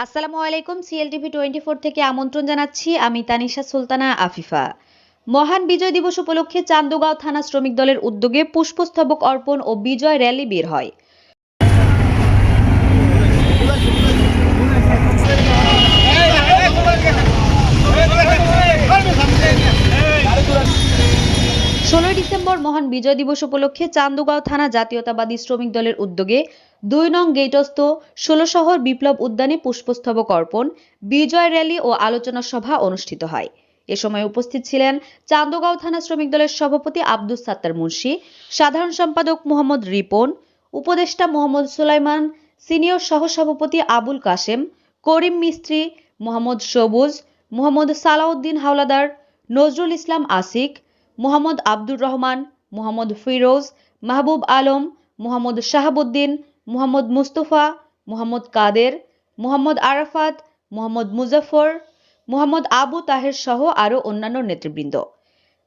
আসসালামু আলাইকুম CLTV twenty four থেকে আমন্ত্রণ জানাচ্ছি আমি তানিশা সুলতানা আফিফা। মহান বিজয় দিবস উপলক্ষে চান্দগাঁও থানা শ্রমিক দলের উদ্যোগে পুষ্পস্তবক অর্পণ ও বিজয় র্যালি বের হয়। ডিসেম্বর মহান বিজয় দিবস উপলক্ষে চান্দগাঁও থানা জাতীয়তাবাদী শ্রমিক দলের উদ্যোগে দুই নং গেটস্থ ষোলো শহর বিপ্লব উদ্যানে পুষ্পস্তবক অর্পণ, বিজয় র্যালি ও আলোচনা সভা অনুষ্ঠিত হয়। এ সময় উপস্থিত ছিলেন চান্দগাঁও থানা শ্রমিক দলের সভাপতি আব্দুস সাত্তার মুন্সি, সাধারণ সম্পাদক মোহাম্মদ রিপন, উপদেষ্টা মোহাম্মদ সুলাইমান, সিনিয়র সহসভাপতি আবুল কাশেম, করিম মিস্ত্রি মোহাম্মদ সবুজ, মোহাম্মদ সালাউদ্দিন হাওলাদার, নজরুল ইসলাম আসিক মোহাম্মদ আব্দুর রহমান, মোহাম্মদ ফিরোজ, মাহবুব আলম, মোহাম্মদ শাহাবুদ্দিন, মোহাম্মদ মুস্তফা, মোহাম্মদ কাদের, মোহাম্মদ আরাফাত, মোহাম্মদ মুজাফর মোহাম্মদ আবু তাহের সহ আরও অন্যান্য নেতৃবৃন্দ।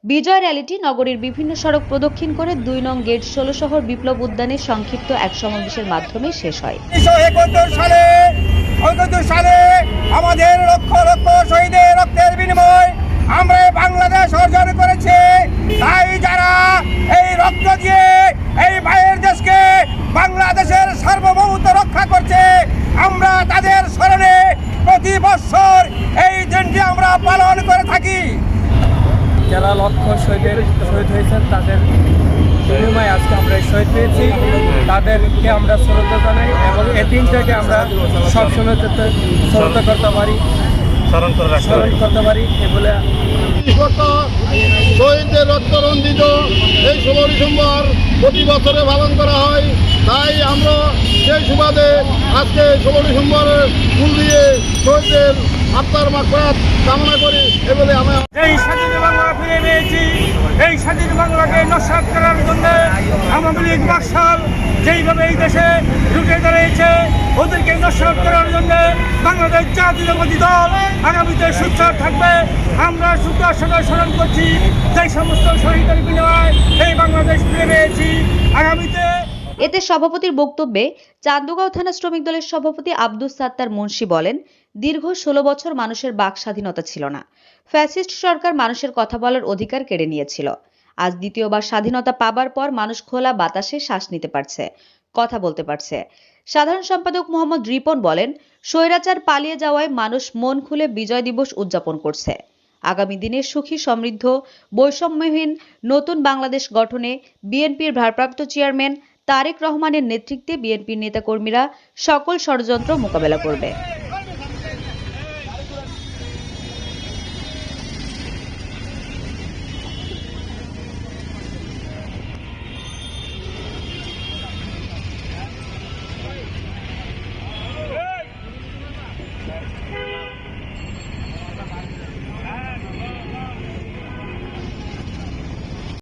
বিজয় র্যালিটি নগরীর বিভিন্ন সড়ক প্রদক্ষিণ করে দুই নং গেট ষোলো শহর বিপ্লব উদ্যানে সংক্ষিপ্ত এক সমাবেশের মাধ্যমে শেষ হয়। সালে সালে আমাদের লক্ষ লক্ষ শহীদের রক্তের বিনিময় আমরা এই বাংলাদেশ অর্জন করেছি তাই যারা এই রক্ত দিয়ে এই মায়ের দেশকে বাংলাদেশের সার্বভৌমত্ব রক্ষা করছে আমরা তাদের স্মরণে প্রতি বছর এই দিনটি আমরা পালন করে থাকি যারা লক্ষ্য শহীদের শহীদ হয়েছেন তাদের বিনিময়ে আজকে আমরা এই শহীদ পেয়েছি। তাদেরকে আমরা শ্রদ্ধা জানাই এবং এই দিনটাকে আমরা সবসময় যাতে শ্রদ্ধা করতে পারি স্মরণ করে রাখতে স্মরণ করতে পারি এগুলো শহীদদের রক্তরঞ্জিত এই ষোলো ডিসেম্বর প্রতি বছরে পালন করা হয়। তাই আমরা সেই সুবাদে আজকে ষোলো ডিসেম্বর ফুল দিয়ে শহীদদের মাকড়াত কামনা করি এ বলে আমি এই স্বাধীন বাংলা ফিরে পেয়েছি। এই স্বাধীন বাংলাকে নস্বাত করার জন্য আওয়ামী লীগ মার্শাল যেইভাবে এই দেশে ঢুকে দাঁড়িয়েছে ওদেরকে নস্বাত করার জন্য বাংলাদেশ জাতীয়তাবাদী দল আগামীতে সুচ্চার থাকবে। আমরা সুচার সঙ্গে স্মরণ করছি যে সমস্ত শহীদের বিনিময় এই বাংলাদেশ ফিরে পেয়েছি। আগামীতে এতে সভাপতির বক্তব্যে চান্দগাঁও থানা শ্রমিক দলের সভাপতি আব্দুস সাত্তার মুন্সি বলেন দীর্ঘ ষোলো বছর মানুষের বাক স্বাধীনতা ছিল না। ফ্যাসিস্ট সরকার মানুষের কথা বলার অধিকার কেড়ে নিয়েছিল। আজ দ্বিতীয়বার স্বাধীনতা পাবার পর মানুষ খোলা বাতাসে শ্বাস নিতে পারছে, কথা বলতে পারছে। সাধারণ সম্পাদক মোহাম্মদ রিপন বলেন, স্বৈরাচার পালিয়ে যাওয়ায় মানুষ মন খুলে বিজয় দিবস উদযাপন করছে। আগামী দিনে সুখী, সমৃদ্ধ, বৈষম্যহীন নতুন বাংলাদেশ গঠনে বিএনপির ভারপ্রাপ্ত চেয়ারম্যান তারেক রহমানের নেতৃত্বে বিএনপির নেতাকর্মীরা সকল ষড়যন্ত্র মোকাবেলা করবে।